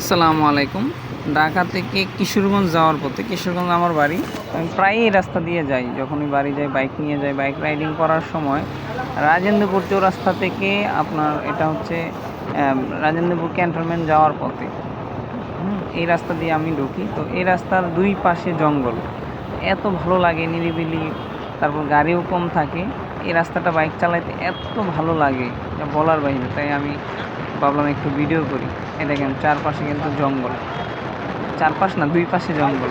আসসালামু আলাইকুম। ঢাকা থেকে কিশোরগঞ্জ যাওয়ার পথে, কিশোরগঞ্জ আমার বাড়ি। আমি প্রায়ই এই রাস্তা দিয়ে যাই, যখনই বাড়ি যাই বাইক নিয়ে যাই বাইক রাইডিং করার সময়। রাজেন্দ্রপুর চৌরাস্তা থেকে আপনার এটা হচ্ছে রাজেন্দ্রপুর ক্যান্টনমেন্ট যাওয়ার পথে। এই রাস্তা দিয়ে আমি ঢুকি। তো এই রাস্তার দুই পাশে জঙ্গল। এত ভালো লাগে, নিরিবিলি, তারপর গাড়িও কম থাকে। এই রাস্তাটা বাইক চালাইতে এত ভালো লাগে বলার বাইরে। তাই আমি ভাবলাম একটু ভিডিও করি। এই দেখেন, চারপাশে কিন্তু জঙ্গল। চারপাশ না, দুই পাশে জঙ্গল।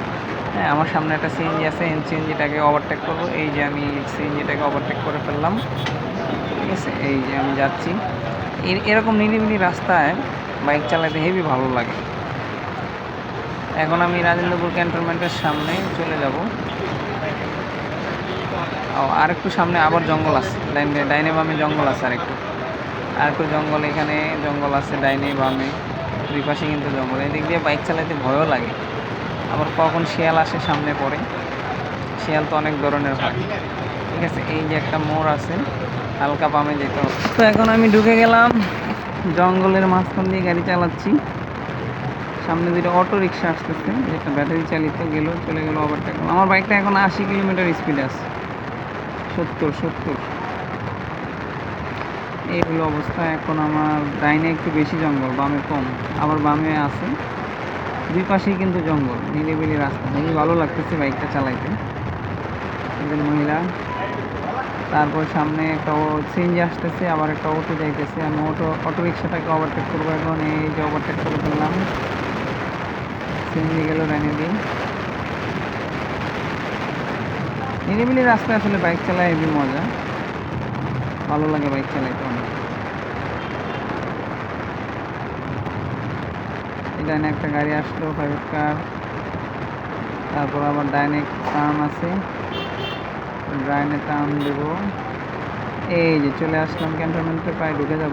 হ্যাঁ আমার সামনে একটা সিএনজি আছে সিএনজিটাকে ওভারটেক করব। এই যে আমি সিএনজিটাকে ওভারটেক করে ফেললাম। ঠিক আছে, এই যে আমি যাচ্ছি। এর- এরকম নিরিবিলি রাস্তায় বাইক চালাতে হেভি ভালো লাগে। এখন আমি রাজেন্দ্রপুর ক্যান্টনমেন্টের সামনে চলে যাব। আর একটু সামনে আবার জঙ্গল আছে। ডাইনে ডাইনে বামে জঙ্গল আছে আর একটু আর একটু জঙ্গল এখানে, জঙ্গল আছে, ডাইনে, বামে, দুই পাশে কিন্তু জঙ্গল। এদিক দিয়ে বাইক চালাতে ভয়ও লাগে। আবার কখন শিয়াল আসে, সামনে পড়ে। শিয়াল তো অনেক ধরনের হয়। ঠিক আছে, এই যে একটা মোড় আছে, হালকা বামে যেতে হবে। তো এখন আমি ঢুকে গেলাম, জঙ্গলের মাঝখান দিয়ে গাড়ি চালাচ্ছি। সামনে দুটো অটো রিক্সা আসতেছে, যেটা ব্যাটারি চালিত, গেল, চলে গেল, ওভারটেক। আমার বাইকটা এখন আশি কিলোমিটার স্পিড আছে। সত্তর সত্তর। এই হলো অবস্থা। এখন আমার ডাইনে একটু বেশি জঙ্গল, বামে কম। আবার বামে আছে। দুই পাশেই কিন্তু জঙ্গল, নিরিবিলি রাস্তা। খুবই ভালো লাগতেছে বাইকটা চালাইতে। একজন মহিলা। তারপর সামনে একটা সিএনজি আসতেছে, আবার একটা অটো যাইতেছে। আমি অটো অটো রিক্সাটাকে ওভারটেক করব এখন। এই যে ওভারটেক করে ফেললাম। সিএনজি গেল ডাইনে দিয়ে। নিরিবিলি রাস্তায় আসলে বাইক চালায় হেবি মজা। ভালো লাগে বাইক চালাইতে অনেক। ডাইনে একটা গাড়ি আসলো প্রাইভেট কার তারপর আবার ডাইনে টার্ন আছে। ডাইনে টার্ন দেবো। এই যে চলে আসলাম ক্যান্টনমেন্টে প্রায় ঢুকে যাব।